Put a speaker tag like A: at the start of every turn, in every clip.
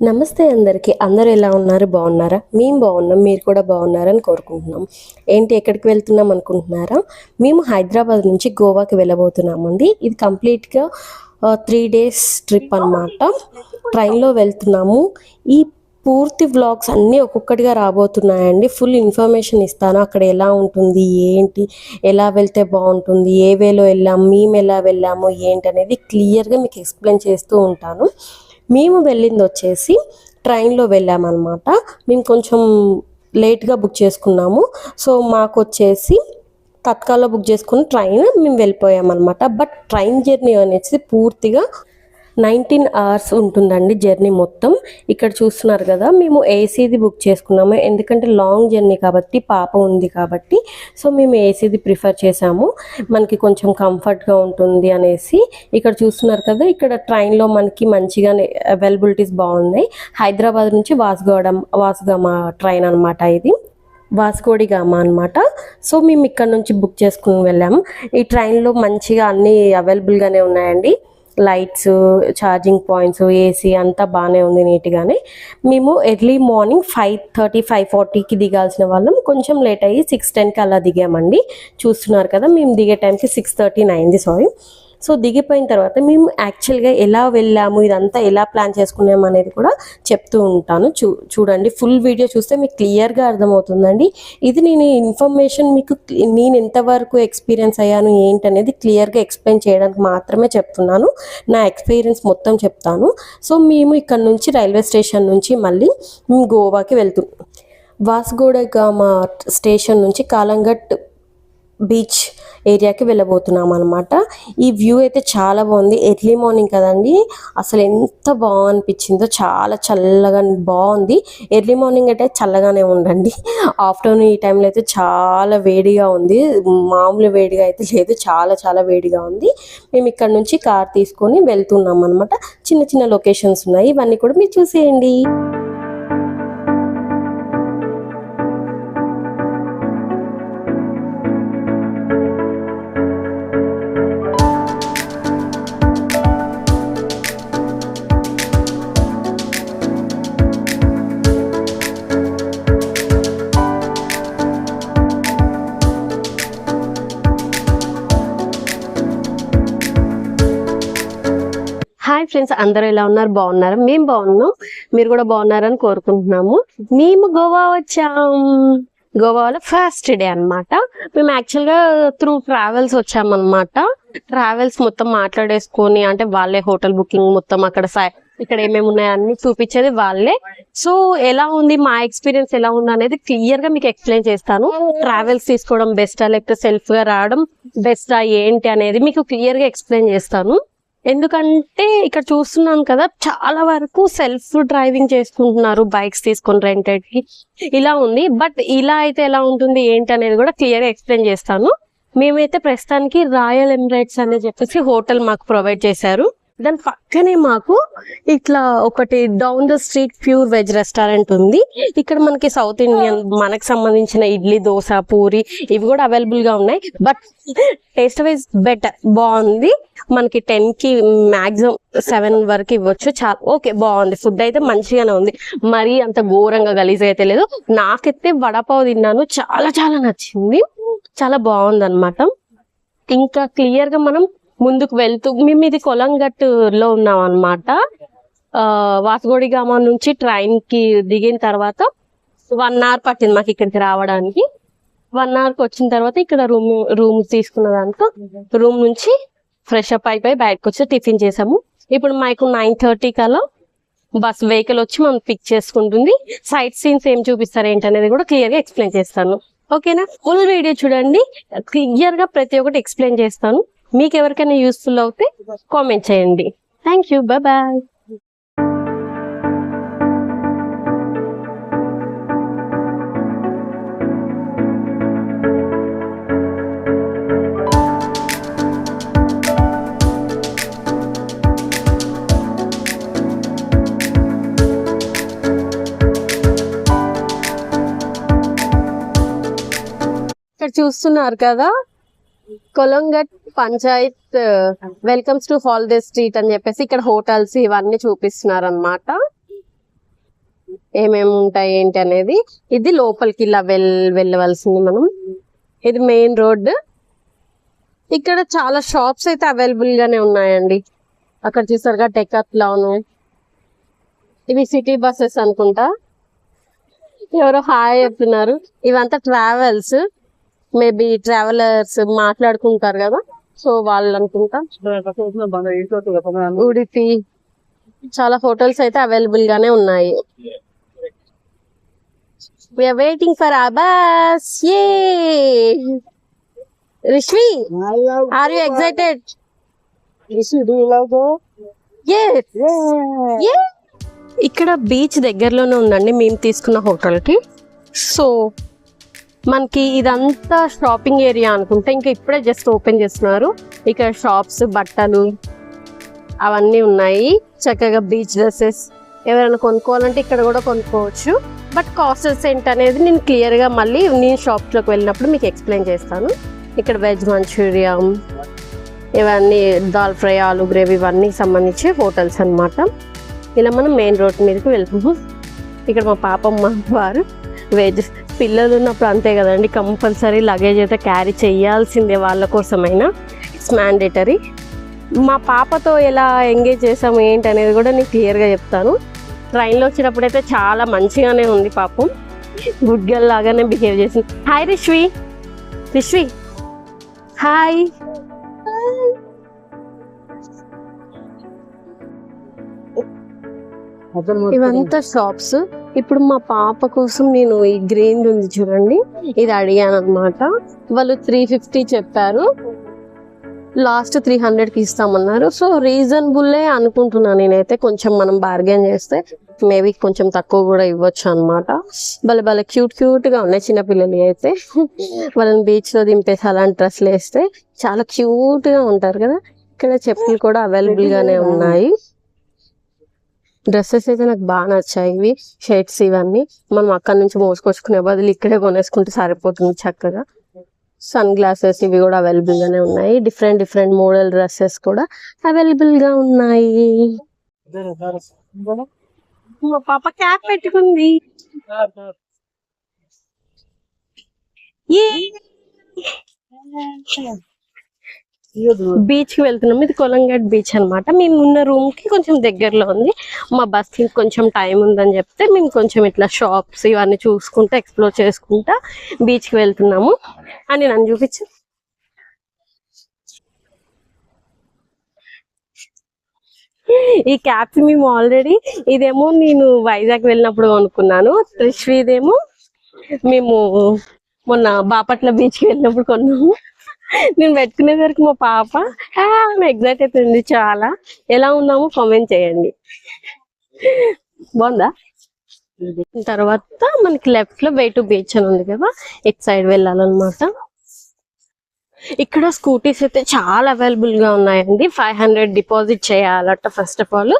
A: నమస్తే అందరికీ. అందరూ ఎలా ఉన్నారు? బాగున్నారా? మేము బాగున్నాం. మీరు కూడా బాగున్నారని కోరుకుంటున్నాం. ఏంటి ఎక్కడికి వెళ్తున్నాం అనుకుంటున్నారా? మేము హైదరాబాద్ నుంచి గోవాకి వెళ్ళబోతున్నామండి. ఇది కంప్లీట్గా త్రీ డేస్ ట్రిప్ అన్నమాట. ట్రైన్లో వెళ్తున్నాము. ఈ పూర్తి వ్లాగ్స్ అన్నీ ఒక్కొక్కటిగా రాబోతున్నాయండి. ఫుల్ ఇన్ఫర్మేషన్ ఇస్తాను. అక్కడ ఎలా ఉంటుంది? ఏంటి? ఎలా వెళ్తే బాగుంటుంది? ఏ వేలో వెళ్ళాము మేము ఎలా వెళ్ళాము? ఏంటి అనేది క్లియర్గా మీకు ఎక్స్ప్లెయిన్ చేస్తూ ఉంటాను. మేము వెళ్ళింది వచ్చేసి ట్రైన్లో వెళ్ళామన్నమాట. మేము కొంచెం లేట్గా బుక్ చేసుకున్నాము. సో మాకు వచ్చేసి తత్కాల్లో బుక్ చేసుకుని ట్రైన్ మేము వెళ్ళిపోయామన్నమాట. బట్ ట్రైన్ జర్నీ అనేసి పూర్తిగా నైన్టీన్ అవర్స్ ఉంటుందండి జర్నీ మొత్తం. ఇక్కడ చూస్తున్నారు కదా మేము ఏసీది బుక్ చేసుకున్నాము. ఎందుకంటే లాంగ్ జర్నీ కాబట్టి పాప ఉంది కాబట్టి సో మేము ఏసీది ప్రిఫర్ చేసాము మనకి కొంచెం కంఫర్ట్గా ఉంటుంది అనేసి. ఇక్కడ చూస్తున్నారు కదా ఇక్కడ ట్రైన్లో మనకి మంచిగానే అవైలబిలిటీస్ బాగున్నాయి. హైదరాబాద్ నుంచి వాసుగోడ వాసుగామ ట్రైన్ అనమాట ఇది. వాస్కోడిగామా అనమాట సో మేము ఇక్కడ నుంచి బుక్ చేసుకుని వెళ్ళాము. ఈ ట్రైన్లో మంచిగా అన్నీ అవైలబుల్గానే ఉన్నాయండి. లైట్స్ ఛార్జింగ్ పాయింట్స్ ఏసీ అంతా బాగానే ఉంది నీట్గానే. మేము early morning five thirty five ఫార్టీకి దిగాల్సిన వాళ్ళం. కొంచెం లేట్ అయ్యి సిక్స్ టెన్కి అలా దిగామండి. చూస్తున్నారు కదా మేము దిగే టైంకి సిక్స్ థర్టీ అయింది సారీ. సో దిగిపోయిన తర్వాత మేము యాక్చువల్గా ఎలా వెళ్ళాము ఇదంతా ఎలా ప్లాన్ చేసుకున్నాము అనేది కూడా చెప్తూ ఉంటాను. చూ చూడండి ఫుల్ వీడియో చూస్తే మీకు క్లియర్గా అర్థమవుతుందండి. ఇది నేను ఇన్ఫర్మేషన్ మీకు నేను ఎంతవరకు ఎక్స్పీరియన్స్ అయ్యాను ఏంటనేది క్లియర్గా ఎక్స్ప్లెయిన్ చేయడానికి మాత్రమే చెప్తున్నాను. నా ఎక్స్పీరియన్స్ మొత్తం చెప్తాను. సో మేము ఇక్కడ నుంచి రైల్వే స్టేషన్ నుంచి మళ్ళీ మేము గోవాకి వెళ్తున్నాం వాస్గోడగామ స్టేషన్ నుంచి కాలంగట్ బీచ్ ఏరియాకి వెళ్ళబోతున్నాం అనమాట ఈ వ్యూ అయితే చాలా బాగుంది. ఎర్లీ మార్నింగ్ కదండి. అసలు ఎంత బాగనిపించిందో చాలా చల్లగా బాగుంది. ఎర్లీ మార్నింగ్ అయితే చల్లగానే ఉండండి. ఆఫ్టర్నూన్ ఈ టైంలో అయితే చాలా వేడిగా ఉంది. మామూలు వేడిగా అయితే లేదు. చాలా చాలా వేడిగా ఉంది. మేము ఇక్కడ నుంచి కార్ తీసుకొని వెళ్తున్నాం అనమాట చిన్న చిన్న లొకేషన్స్ ఉన్నాయి. ఇవన్నీ కూడా మీరు చూసేయండి. ఫ్రెండ్స్ అందరూ ఎలా ఉన్నారు? బాగున్నారు? మేము బాగున్నాం. మీరు కూడా బాగున్నారని కోరుకుంటున్నాము. మేము గోవా వచ్చాం. గోవాలో ఫస్ట్ డే అన్నమాట. మేము యాక్చువల్గా త్రూ ట్రావెల్స్ వచ్చామన్నమాట. ట్రావెల్స్ మొత్తం మాట్లాడేసుకొని అంటే వాళ్ళే హోటల్ బుకింగ్ మొత్తం అక్కడ సై- ఇక్కడ ఏమేమి ఉన్నాయో అన్ని చూపించేది వాళ్ళే. సో ఎలా ఉంది? మా ఎక్స్పీరియన్స్ ఎలా ఉంది అనేది క్లియర్గా మీకు ఎక్స్ప్లెయిన్ చేస్తాను. ట్రావెల్స్ తీసుకోవడం బెస్టా లేకపోతే సెల్ఫ్గా రావడం బెస్టా ఏంటి అనేది మీకు క్లియర్గా ఎక్స్ప్లెయిన్ చేస్తాను. ఎందుకంటే ఇక్కడ చూస్తున్నాం కదా చాలా వరకు సెల్ఫ్ డ్రైవింగ్ చేసుకుంటున్నారు బైక్స్ తీసుకొని రెంటెడ్కి ఇలా ఉంది. బట్ ఇలా అయితే ఎలా ఉంటుంది ఏంటి అనేది కూడా క్లియర్గా ఎక్స్ప్లెయిన్ చేస్తాను. మేమైతే ప్రస్తుతానికి రాయల్ ఎమిరేట్స్ అనే చెప్పేసి హోటల్ మాకు ప్రొవైడ్ చేశారు. దాని పక్కనే మాకు ఇట్లా ఒకటి down the street pure veg restaurant ఉంది. ఇక్కడ మనకి సౌత్ ఇండియన్ మనకు సంబంధించిన ఇడ్లీ దోశ పూరి ఇవి కూడా అవైలబుల్గా ఉన్నాయి. బట్ టేస్ట్ వైజ్ బెటర్ బాగుంది. మనకి టెన్కి మాక్సిమం సెవెన్ వరకు ఇవ్వచ్చు. చాలా ఓకే బాగుంది. ఫుడ్ అయితే మంచిగానే ఉంది. మరీ అంత ఘోరంగా గలీజ్ అయితే లేదు. నాకైతే వడపావ్ తిన్నాను. చాలా చాలా నచ్చింది. చాలా బాగుంది అనమాట ఇంకా క్లియర్గా మనం ముందుకు వెళ్తూ మేము ఇది కొలంగట్టులో ఉన్నాం అనమాట వాసగోడిగామ నుంచి ట్రైన్కి దిగిన తర్వాత వన్ అవర్ పట్టింది మాకు ఇక్కడికి రావడానికి. వన్ అవర్కి వచ్చిన తర్వాత ఇక్కడ రూమ్ రూమ్ తీసుకున్న దాంతో రూమ్ నుంచి ఫ్రెష్ అప్ అయిపోయి బయటకు వచ్చి టిఫిన్ చేసాము. ఇప్పుడు మాకు నైన్ థర్టీ కల్లా బస్ వెహికల్ వచ్చి మనం పిక్ చేసుకుంటుంది. సైట్ సీన్స్ ఏం చూపిస్తారు ఏంటనేది కూడా క్లియర్గా ఎక్స్ప్లెయిన్ చేస్తాను. ఓకేనా? ఫుల్ వీడియో చూడండి. క్లియర్గా ప్రతి ఒక్కటి ఎక్స్ప్లెయిన్ చేస్తాను. మీకు ఎవరికైనా యూస్ఫుల్ అవుతే కామెంట్ చేయండి. థ్యాంక్ యూ బాయ్ బాయ్ ఇక్కడ చూస్తున్నారు కదా Calangute panchayat welcomes to holiday street అని చెప్పేసి ఇక్కడ హోటల్స్ ఇవన్నీ చూపిస్తున్నారు అనమాట ఏమేమి ఉంటాయి ఏంటి అనేది. ఇది లోపలికి ఇలా వెల్ వెళ్ళవలసింది మనం. ఇది మెయిన్ రోడ్ ఇక్కడ చాలా షాప్స్ అయితే అవైలబుల్ గానే ఉన్నాయండి. అక్కడ చూసారుగా టెకత్లాను ఇవి సిటీ బస్సెస్ అనుకుంటా. ఎవరో హాయ్ చెప్తున్నారు ఇవంతా ట్రావెల్స్. మేబీ ట్రావెలర్స్ మాట్లాడుకుంటారు కదా సో వాళ్ళు అనుకుంటా ఉడిపి. చాలా హోటల్స్ అయితే అవైలబుల్ గానే ఉన్నాయి. We're waiting for a bus hey Rishvi are you excited ఇక్కడ బీచ్ దగ్గరలోనే ఉందండి మేము తీసుకున్న హోటల్కి. సో మనకి ఇదంతా షాపింగ్ ఏరియా అనుకుంటే ఇంకా ఇప్పుడే జస్ట్ ఓపెన్ చేస్తున్నారు. ఇక్కడ షాప్స్ బట్టలు అవన్నీ ఉన్నాయి. చక్కగా బీచ్ డ్రెస్సెస్ ఎవరైనా కొనుక్కోవాలంటే ఇక్కడ కూడా కొనుక్కోవచ్చు. బట్ కాస్టెస్ ఏంటి అనేది నేను క్లియర్గా మళ్ళీ నేను షాప్లోకి వెళ్ళినప్పుడు మీకు ఎక్స్ప్లెయిన్ చేస్తాను. ఇక్కడ వెజ్ మంచూరియా ఇవన్నీ దాల్ ఫ్రై ఆలు గ్రేవీ ఇవన్నీ సంబంధించి హోటల్స్ అన్నమాట. ఇలా మనం మెయిన్ రోడ్ మీదకి వెళ్తాము. ఇక్కడ మా పాపమ్మ వారు వెజ్ పిల్లలు ఉన్నప్పుడు అంతే కదండి కంపల్సరీ లగేజ్ అయితే క్యారీ చేయాల్సిందే వాళ్ళ కోసమైనా. ఇట్స్ మ్యాండేటరీ మా పాపతో ఎలా ఎంగేజ్ చేసాము ఏంటి అనేది కూడా నేను క్లియర్గా చెప్తాను. ట్రైన్లో వచ్చినప్పుడు అయితే చాలా మంచిగానే ఉంది పాపం. గుడ్ గర్ల్ లాగానే బిహేవ్ చేసింది. హాయ్ రిష్వి రిష్వి హాయ్ ఇవంతా షాప్స్ ఇప్పుడు మా పాప కోసం నేను ఈ గ్రీన్ ఉంది చూడండి. ఇది అడిగాను అనమాట వాళ్ళు త్రీ ఫిఫ్టీ చెప్పారు. లాస్ట్ త్రీ హండ్రెడ్కి ఇస్తామన్నారు. సో రీజనబుల్లే అనుకుంటున్నాను నేనైతే కొంచెం మనం బార్గెన్ చేస్తే మేబీ కొంచెం తక్కువ కూడా ఇవ్వచ్చు అనమాట భలే భలే క్యూట్ క్యూట్గా ఉన్నాయి చిన్నపిల్లలు అయితే. వాళ్ళని బీచ్లో దింపేసి అలాంటి డ్రెస్సులు వేస్తే చాలా క్యూట్గా ఉంటారు కదా. ఇక్కడ చెప్పులు కూడా అవైలబుల్ గానే ఉన్నాయి. డ్రెస్సెస్ అయితే నాకు బాగా నచ్చాయి. ఇవి షర్ట్స్ ఇవన్నీ. మనం అక్కడి నుంచి మోసుకొచ్చుకునే బదులు ఇక్కడే కొనేసుకుంటే సరిపోతుంది చక్కగా. సన్ గ్లాసెస్ ఇవి కూడా అవైలబుల్ గానే ఉన్నాయి. డిఫరెంట్ డిఫరెంట్ మోడల్ డ్రెస్సెస్ కూడా అవైలబుల్గా ఉన్నాయి. పాప క్యాప్ పెట్టుకుంది. బీచ్కి వెళ్తున్నాం. ఇది కొలంగట్ బీచ్ అన్నమాట. మేము ఉన్న రూమ్కి కొంచెం దగ్గరలో ఉంది. మా బస్కి కొంచెం టైం ఉందని చెప్తే మేము కొంచెం ఇట్లా షాప్స్ ఇవన్నీ చూసుకుంటా ఎక్స్ప్లోర్ చేసుకుంటా బీచ్కి వెళ్తున్నాము. అని నన్ను చూపించు. ఈ క్యాప్ మేము ఆల్రెడీ ఇదేమో నేను వైజాగ్ వెళ్ళినప్పుడు కొనుక్కున్నాను. త్రిశ్వీదేమో మేము మొన్న బాపట్ల బీచ్కి వెళ్ళినప్పుడు కొన్నాము. నేను పెట్టుకునేసరికి మా పాప ఎగ్జైట్ అవుతుంది చాలా. ఎలా ఉన్నామో కామెంట్ చేయండి. బాగుందా? తర్వాత మనకి లెఫ్ట్లో వే టు బీచ్ అని ఉంది కదా ఇటు సైడ్ వెళ్ళాలన్నమాట. ఇక్కడ స్కూటీస్ అయితే చాలా అవైలబుల్గా ఉన్నాయండి. ఫైవ్ హండ్రెడ్ డిపాజిట్ చేయాలట ఫస్ట్ ఆఫ్ ఆల్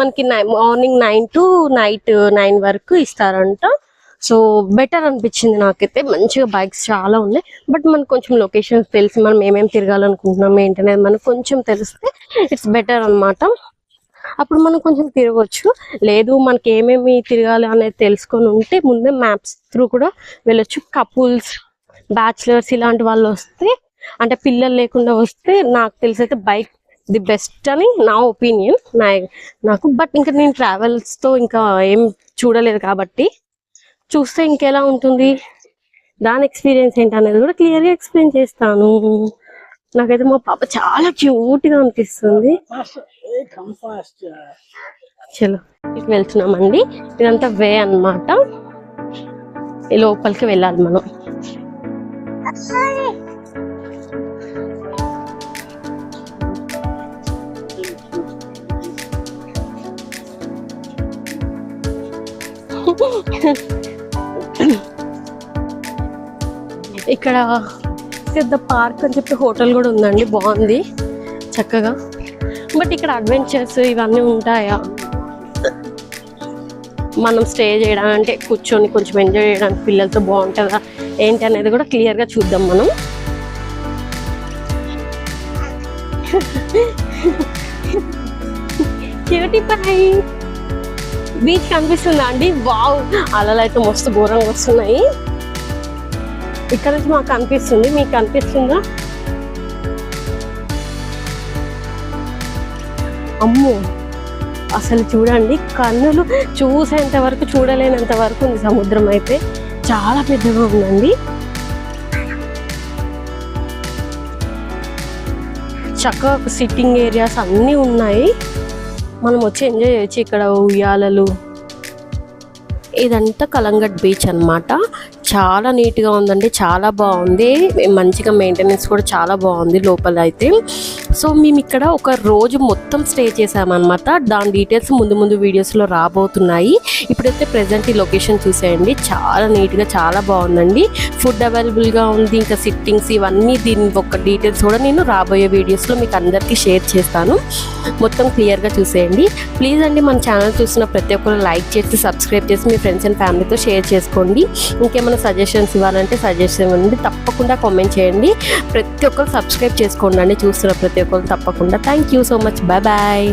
A: మనకి morning nine to night nine వరకు ఇస్తారంట. సో బెటర్ అనిపించింది నాకైతే. మంచిగా బైక్స్ చాలా ఉన్నాయి. బట్ మనకు కొంచెం లొకేషన్స్ తెలిసి మనం ఏమేమి తిరగాలనుకుంటున్నాం ఏంటనేది మనకు కొంచెం తెలిస్తే ఇట్స్ బెటర్ అన్నమాట. అప్పుడు మనం కొంచెం తిరగవచ్చు లేదు మనకి ఏమేమి తిరగాలి అనేది తెలుసుకొని ఉంటే ముందే మ్యాప్స్ త్రూ కూడా వెళ్ళొచ్చు. కపుల్స్ బ్యాచిలర్స్ ఇలాంటి వాళ్ళు వస్తే అంటే పిల్లలు లేకుండా వస్తే నాకు తెలిసి అయితే బైక్ ది బెస్ట్ అని నా ఒపీనియన్ నా నాకు బట్ ఇంకా నేను ట్రావెల్స్తో తో ఇంకా ఏం చూడలేదు కాబట్టి చూస్తే ఇంకెలా ఉంటుంది? దాని ఎక్స్పీరియన్స్ ఏంటి అనేది కూడా క్లియర్గా ఎక్స్ప్లెయిన్ చేస్తాను. నాకైతే మా పాప చాలా క్యూట్గా అనిపిస్తుంది. చలో ఇటు వెళ్తున్నామండి. ఇదంతా వే అన్నమాట. ఈ లోపలికి వెళ్ళాలి మనం. ఇక్కడ పెద్ద పార్క్ అని చెప్పి హోటల్ కూడా ఉందండి బాగుంది చక్కగా. బట్ ఇక్కడ అడ్వెంచర్స్ ఇవన్నీ ఉంటాయా? మనం స్టే చేయడానికి అంటే కూర్చొని కొంచెం ఎంజాయ్ చేయడానికి పిల్లలతో బాగుంటుందా? ఏంటి అనేది కూడా క్లియర్గా చూద్దాం మనం. క్యూటీ పై బీచ్ కనిపిస్తుందా అండి? వావ్ అలలు అయితే మస్తు ఘోరంగా వస్తున్నాయి. ఇక్కడ నుంచి మాకు కనిపిస్తుంది. మీకు కనిపిస్తుందా? అమ్మో! అసలు చూడండి కన్నులు చూసేంత వరకు చూడలేనంత వరకు ఉంది సముద్రం అయితే. చాలా పెద్దగా ఉందండి. చక్కగా సిట్టింగ్ ఏరియాస్ అన్నీ ఉన్నాయి. మనం వచ్చి ఎంజాయ్ చేయొచ్చు ఇక్కడ ఉయ్యాలలు. ఇదంతా కలంగట్ బీచ్ అన్నమాట. చాలా నీట్గా ఉందండి చాలా బాగుంది. మంచిగా మెయింటెనెన్స్ కూడా చాలా బాగుంది లోపల అయితే. సో మేము ఇక్కడ ఒక రోజు మొత్తం స్టే చేసామన్నమాట. దాని డీటెయిల్స్ ముందు ముందు వీడియోస్లో రాబోతున్నాయి. ఇప్పుడైతే ప్రజెంట్ ఈ లొకేషన్ చూసేయండి. చాలా నీట్గా చాలా బాగుందండి. ఫుడ్ అవైలబుల్గా ఉంది ఇంకా సిట్టింగ్స్ ఇవన్నీ దీని ఒక డీటెయిల్స్ కూడా నేను రాబోయే వీడియోస్లో మీకు అందరికీ షేర్ చేస్తాను. మొత్తం క్లియర్గా చూసేయండి. ప్లీజ్ అండి మన ఛానల్ చూసిన ప్రతి ఒక్కరు లైక్ చేసి సబ్స్క్రైబ్ చేసి మీ ఫ్రెండ్స్ అండ్ ఫ్యామిలీతో షేర్ చేసుకోండి. ఇంకేమైనా సజెషన్స్ ఇవ్వాలంటే సజెషన్ ఇవ్వండి తప్పకుండా కామెంట్ చేయండి. ప్రతి ఒక్కరు సబ్స్క్రైబ్ చేసుకోండి అండి చూస్తున్న ప్రతి ఒక్కరు తప్పకుండా. Thank you so much bye bye